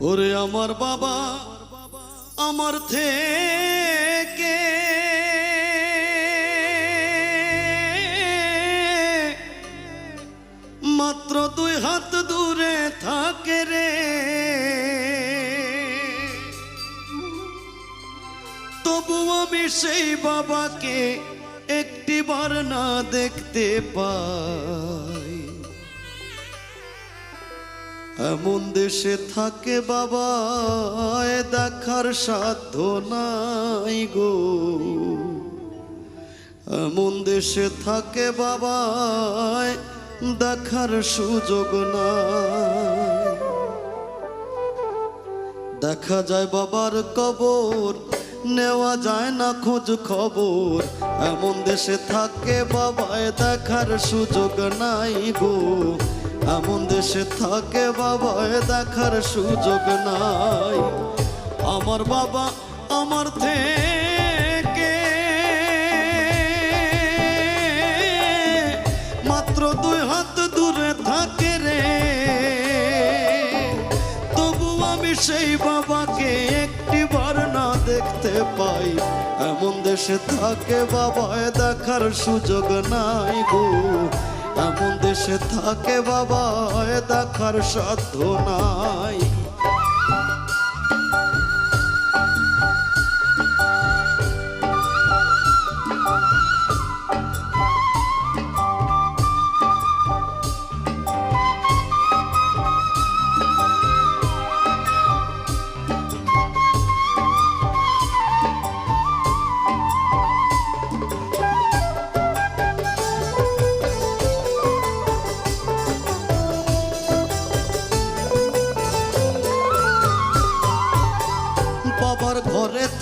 ওরে আমার বাবা, আমার থেকে। মাত্র দুই হাত দূরে থাকে রে। তবু আমি সেই বাবাকে একটিবার না দেখতে পাই এমন দেশে থাকে বাবা দেখার সাধ্য নাই গো। এমন দেশে থাকে বাবা দেখার সুযোগ না দেখা যায় বাবার কবর, নেওয়া যায় না খোঁজ খবর। এমন দেশে থাকে বাবায় দেখার সুযোগ নাই গো। এমন দেশে থাকে বাবায় দেখার সুযোগ নাই। আমার বাবা আমার থেকে মাত্র দুই হাত দূরে থাকে রে। তবু আমি সেই বাবাকে একটি বার না দেখতে পাই। এমন দেশে থাকে বাবায় দেখার সুযোগ নাই গো। দেশে থাকে বাবা দেখার সাধ্য নাই।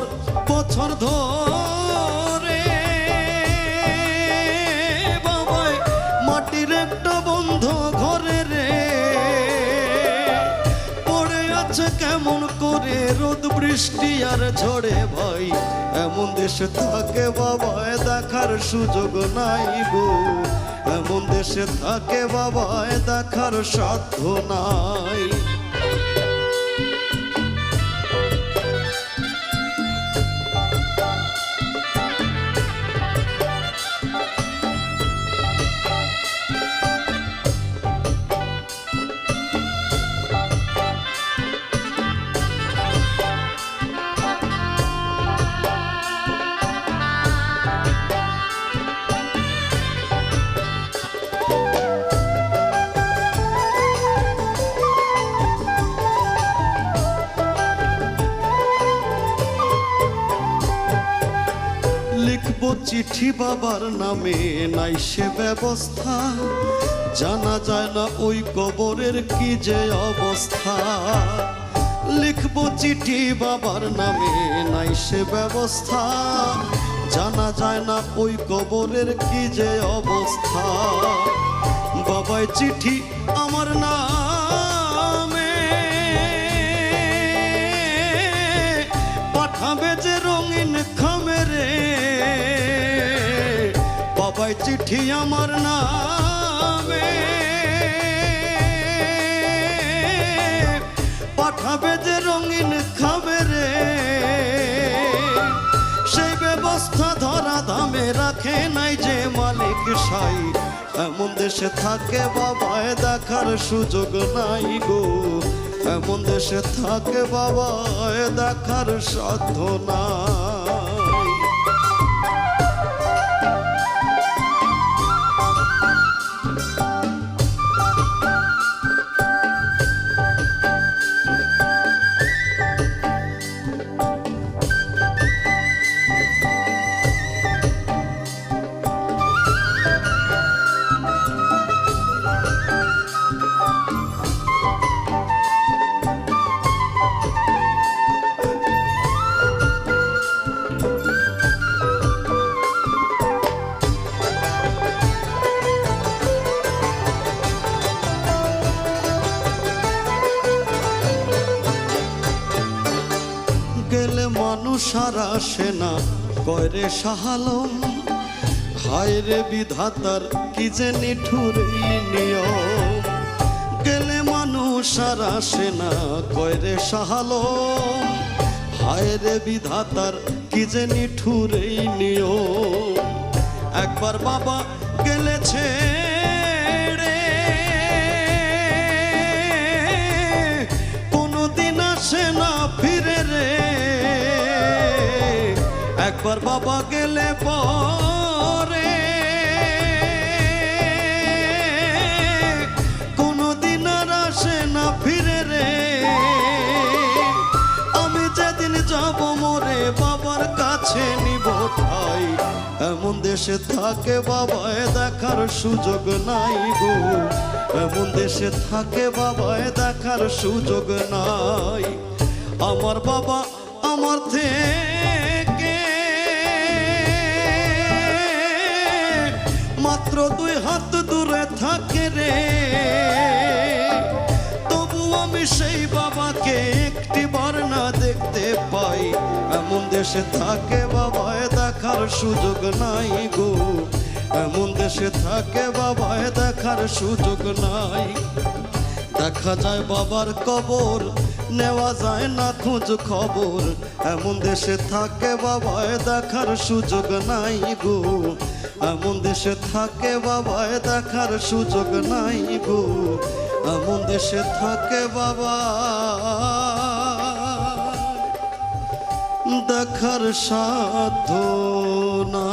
বছরের পর বছর ধরে। বাবায় মাটির একটা বন্ধ ঘরে রে। পড়ে আছে কেমন করে রোদ, বৃষ্টি আর ঝড়ে ভাই। এমন দেশে থাকে বাবায় দেখার সুযোগ নাই গো। এমন দেশে থাকে বাবায় দেখার সাধ্য নাই। চিঠি বাবার নামে নাই সে ব্যবস্থা। জানা যায় না ওই কবরের কি যে অবস্থা। লিখব চিঠি বাবার নামে নাই সে ব্যবস্থা। জানা যায় না ওই কবরের কি যে অবস্থা। বাবাই চিঠি আমার নামে বাবাই চিঠি আমার নামে। পাঠাবে যে রঙিন খামেরে সেই ব্যবস্থা ধরা দামে রাখে নাই যে মালিক সাই। এমন দেশে থাকে বাবায় দেখার সুযোগ নাই গো। এমন দেশে থাকে বাবায় দেখার সাধ্য নাই। মানুষ সেনা কয়রে সাহালম হায় রে বিধাতার, কি যে নিঠুর নিয়ম? গেলে মানুষ সারা সেনা কয়রে সাহালম হায় রে বিধাতার, কি যে নিঠুর নিয়ম? একবার বাবা গেলেছে বাবা গেলে পরে। কোনদিন আর আসে না ফিরে রে। আমি যেদিন যাব মোরে বাবার কাছে নিব ঠাই। এমন দেশে থাকে বাবায় দেখার সুযোগ নাই গো। এমন দেশে থাকে বাবায় দেখার সুযোগ নাই। আমার বাবা আমার থেকে মাত্র দুই হাত দূরে থাকে রে। তবু আমি সেই বাবাকে একটি বার না দেখতে পাই। এমন দেশে থাকে বাবায় দেখার সুযোগ নাই গো। এমন দেশে থাকে বাবায় দেখার সুযোগ নাই। দেখা যায় বাবার কবর নেওয়া যায় না খোঁজ খবর। এমন দেশে থাকে বাবায় দেখার সুযোগ নাই গো। এমন দেশে থাকে বাবায় দেখার সুযোগ নাই গো। এমন দেশে থাকে বাবা, দেখার সাধ্য না